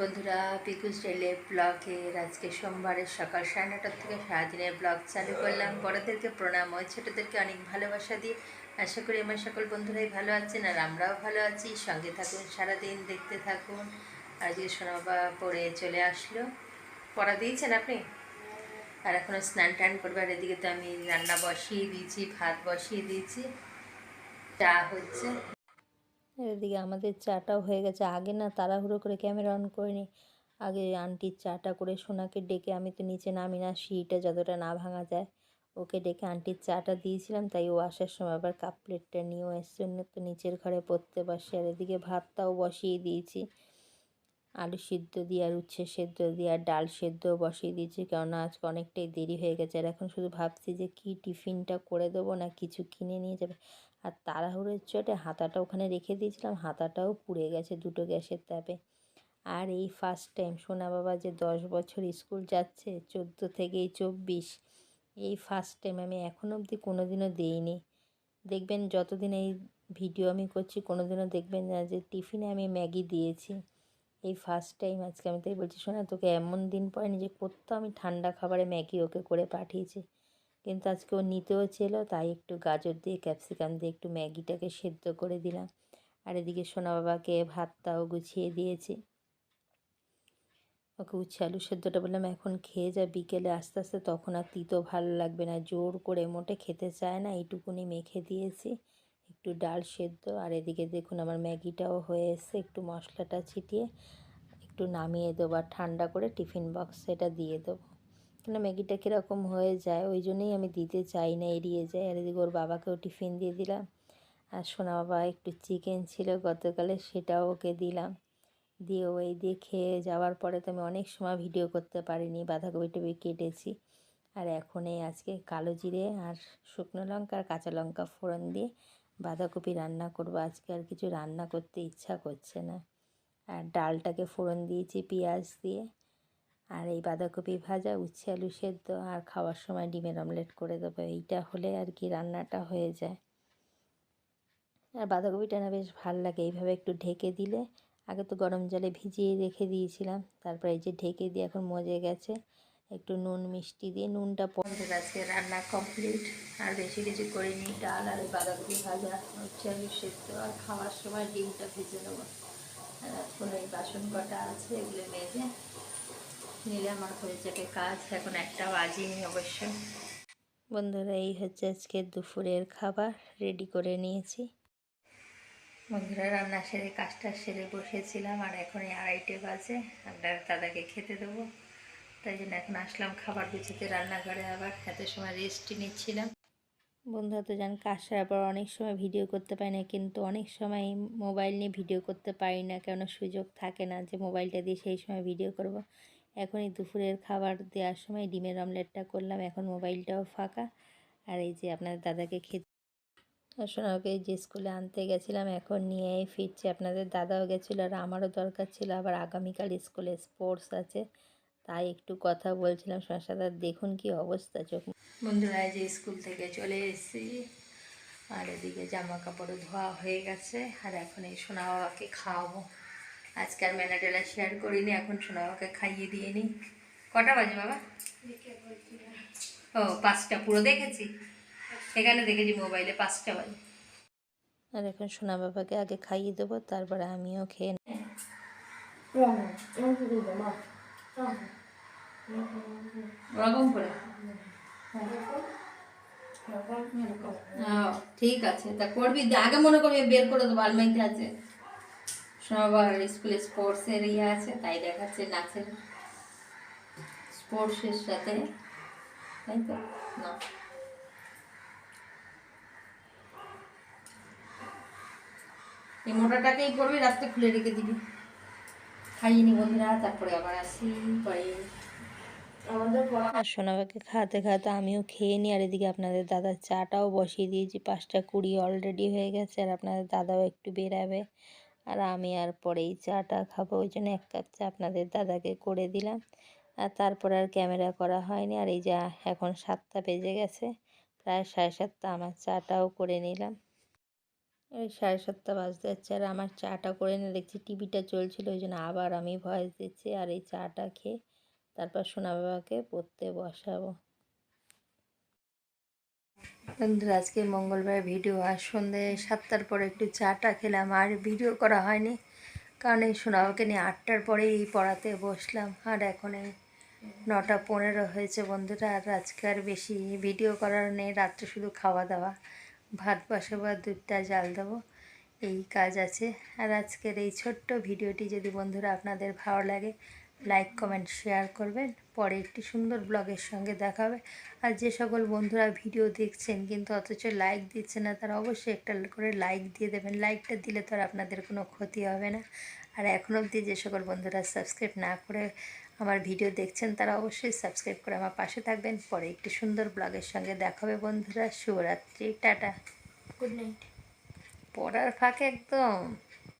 বন্ধুরা পিকু ডেলে ব্লগের আজকে সোমবারের সকাল সাড়ে নটার থেকে সারাদিনের ব্লগ চালু করলাম। বড়োদেরকে প্রণাম। হয় ছোটোদেরকে অনেক ভালোবাসা দিয়ে আশা করি আমার সকল বন্ধুরাই ভালো আছেন আর আমরাও ভালো আছি। সঙ্গে থাকুন, সারাদিন দেখতে থাকুন। আর যে সোনা বাবা পড়ে চলে আসলো। পড়া দিয়েছেন আপনি? আর এখনও স্নান টান করবে, আর এদিকে তো আমি রান্না বসিয়ে দিয়েছি, ভাত বসিয়ে দিয়েছি। চা হচ্ছে। এদিকে আমাদের চাটাও হয়ে গেছে। আগে না তাড়াহুড়ো করে ক্যামেরা অন করিনি। আগে আন্টির চাটা করে সোনাকে ডেকে আমি তো নিচে নামি না সিঁড়িটা যতটা না ভাঙা যায়। ওকে ডেকে আন্টির চাটা দিয়েছিলাম, তাই ও আসার সময় আবার কাপ প্লেটটা নিয়েও এসছে। অন্য তো নিচের ঘরে পড়তে বসে, আর এদিকে ভাতটাও বসিয়ে দিয়েছি। আলু সিদ্ধ দিয়ে, আর উচ্ছে সেদ্ধ দিয়ে, আর ডাল সেদ্ধও বসিয়ে দিয়েছি, কেননা আজকে অনেকটাই দেরি হয়ে গেছে। আর এখন শুধু ভাবছি যে কি টিফিনটা করে দেবো, না কিছু কিনে নিয়ে যাবে। আর তাড়াহুড়োর চোটে হাতাটা ওখানে রেখে দিয়েছিলাম, হাতাটাও পুড়ে গেছে দুটো গ্যাসের তাপে। আর এই ফার্স্ট টাইম সোনা বাবা যে দশ বছর স্কুল যাচ্ছে, চোদ্দ থেকেই চব্বিশ, এই ফার্স্ট টাইম আমি এখনও অবধি কোনো দিনও দিইনি। দেখবেন যতদিন এই ভিডিও আমি করছি কোনো দিনও দেখবেন না যে টিফিনে আমি ম্যাগি দিয়েছি। এই ফার্স্ট টাইম আজকে আমি তাই বলছি শোনা তোকে এমন দিন পরে নিজে করতো আমি ঠান্ডা খাবারে ম্যাগি ওকে করে পাঠিয়েছি। কিন্তু আজকে ও নিতেও ছিল তাই একটু গাজর দিয়ে, ক্যাপসিকাম দিয়ে একটু ম্যাগিটাকে সেদ্ধ করে দিলাম। আর এদিকে সোনা বাবাকে ভাতটাও গুছিয়ে দিয়েছি। ওকে উচ্ছে আলু সেদ্ধটা বললাম, এখন খেয়ে যা, বিকেলে আস্তে আস্তে তখন আর তিতো ভালো লাগবে না, জোর করে মোটে খেতে চায় না, এইটুকুনি মেখে দিয়েছি, একটু ডাল সেদ্ধ। আর এদিকে দেখুন আমার ম্যাগিটাও হয়ে এসছে, একটু মশলাটা ছিটিয়ে, একটু নামিয়ে দেবো আর ঠান্ডা করে টিফিন বক্স এটা দিয়ে দেবো। কেন ম্যাগিটা কীরকম হয়ে যায়, ওই জন্যই আমি দিতে চাই না, এড়িয়ে যাই। আর এদিকে ওর বাবাকেও টিফিন দিয়ে দিলাম। আর সোনা বাবা একটু চিকেন ছিল গতকালে, সেটাও ওকে দিলাম। দিয়ে ওই দিয়ে খেয়ে যাওয়ার পরে তো আমি অনেক সময় ভিডিও করতে পারিনি বাঁধাকপি টবি কেটেছি। আর এখন এই আজকে কালো জিরে আর শুকনো লঙ্কা আর কাঁচা লঙ্কা ফোড়ন দিয়ে বাঁধাকপি রান্না করব। আজকে আর কিছু রান্না করতে ইচ্ছা করছে না। আর ডালটাকে ফোড়ন দিয়েছি পেঁয়াজ দিয়ে। আর এই বাঁধাকপি ভাজা, উচ্ছে, আলু সেদ্ধ আর খাওয়ার সময় ডিমের অমলেট করে দেবো। এইটা হলে আর কি রান্নাটা হয়ে যায়। আর বাঁধাকপিটা না বেশ ভালো লাগে। এইভাবে একটু ঢেকে দিলে, আগে তো গরম জলে ভিজিয়ে রেখে দিয়েছিলাম, তারপরে এই যে ঢেকে দিয়ে এখন মজে গেছে। একটু নুন, মিষ্টি দিয়ে নুনটা পড়ে আজকে রান্না কমপ্লিট আর বেশি কিছু করিনি। ডাল আর বাঁধাকপি ভাজা হচ্ছে আলু সেদ্ধ আর খাওয়ার সময় ডিমটা ভেজে নেব। আর এখন এই বাসন কটা আছে, এগুলো মেজে নিলে আমার হয়ে যাবে কাজ এখন একটা বাজিনি অবশ্য। বন্ধুরা এই হচ্ছে আজকে দুপুরের খাবার রেডি করে নিয়েছি। বন্ধুরা রান্না সেরে কাজটা সেরে বসেছিলাম আর এখন এই আড়াইটে বাজে আমরা দাদাকে খেতে দেবো। তাই জন্য এখন আসলাম খাবার গুছিতে রান্নাঘরে আবার এত সময় রেস্টই নিচ্ছিলাম। বন্ধুরা তো জান কাজ সারার পর অনেক সময় ভিডিও করতে পারি না কিন্তু অনেক সময় মোবাইল নিয়ে ভিডিও করতে পারি না কেন সুযোগ থাকে না যে মোবাইলটা দিয়ে সেই সময় ভিডিও করব। এখন এই দুপুরের খাবার দেওয়ার সময় ডিমের অমলেটটা করলাম। এখন মোবাইলটাও ফাঁকা। আর এই যে আপনাদের দাদাকে খেতে সোনাকে যে স্কুলে আনতে গেছিলাম, এখন নিয়ে ফিরছি। আপনাদের দাদাও গেছিল আর আমারও দরকার ছিল। আবার আগামীকাল স্কুলে স্পোর্টস আছে, তাই একটু কথা বলছিলাম সোনার সাথে। দেখুন কি অবস্থা চোখ বন্ধুরা যে স্কুল থেকে চলে এসেছি। আর এদিকে জামা কাপড়ও ধোয়া হয়ে গেছে। আর এখন এই সোনা বাবাকে খাওয়াবো। আজকে আর মেলা টেলা শেয়ার করিনি এখন সোনা বাবাকে খাইয়ে দিয়ে নিই কটা বাজে বাবা ও পাঁচটা পুরো দেখেছি এখানে দেখেছি মোবাইলে পাঁচটা বাজে আর এখন সোনা বাবাকে আগে খাইয়ে দেবো তারপরে আমিও খেয়ে নেব ওরকম করে ঠিক আছে তা করবি আগে মনে করবি বের করে দেবো আলমারিতে আছে সবার স্কুলে স্পোর্টসের ইয়ে আছে তাই দেখাচ্ছে নাচের স্পোর্টসের সাথে তাই তো? না। এই মোটাটাকেই করবি রাস্তে খুলে রেখে দিবি। খাইয়ে নি বন্ধুরা তারপরে আবার আসি পরে। আর সোনাবাকে খাওয়াতে খাওয়াতে আমিও খেয়ে নিই আর এদিকে আপনাদের দাদার চাটাও বসিয়ে দিয়েছি পাঁচটা কুড়ি অলরেডি হয়ে গেছে আর আপনাদের দাদাও একটু বেরাবে। আর আমি আর পরেই চাটা খাব, ওই জন্য এক কাপ চা আপনাদের দাদাকে করে দিলাম। আর তারপর আর ক্যামেরা করা হয়নি, আর এই যা এখন সাতটা বেজে গেছে, প্রায় সাড়ে সাতটা আমার চাটাও করে নিলাম। এই সাড়ে সাতটা বাজতে যাচ্ছে আর আমার চাটা করে নিয়ে দেখছি টিভিটা চলছিল, ওই জন্য আবার আমি ভয়েস দিচ্ছি আর এই চাটা খেয়ে তারপর সোনা বাবাকে পড়তে বসাবো। বন্ধুরা আজকে মঙ্গলবার ভিডিও। আর সন্ধে সাতটার পরে একটু চাটা খেলাম, আর ভিডিও করা হয়নি। কারণ এই সোনাবাকে নিয়ে আটটার পরেই পড়াতে বসলাম। আর এখন এই নটা পনেরো হয়েছে বন্ধুরা, আর আজকে আর বেশি ভিডিও করার নেই। রাত্রে শুধু খাওয়া দাওয়া, ভাত বসাবো আর দুধটা জাল দেবো। এই কাজ আছে। আর আজকের এই ছোট্ট ভিডিওটি যদি বন্ধুরা আপনাদের ভালো লাগে লাইক কমেন্ট শেয়ার করবেন। পরে একটি সুন্দর ব্লগের সঙ্গে দেখা হবে। আর যে সকল বন্ধুরা ভিডিও দেখছেন কিন্তু অথচ লাইক দিচ্ছে না তারা অবশ্যই একটা করে লাইক দিয়ে দেবেন। লাইকটা দিলে তো আর আপনাদের কোনো ক্ষতি হবে না। আর এখন অবধি যে সকল বন্ধুরা সাবস্ক্রাইব না করে আমার ভিডিও দেখছেন তারা অবশ্যই সাবস্ক্রাইব করে আমার পাশে থাকবেন। পরে একটি সুন্দর ব্লগের সঙ্গে দেখা হবে বন্ধুরা। শুভরাত্রি টাটা। গুড নাইট পড়ার ফাঁকে একদম।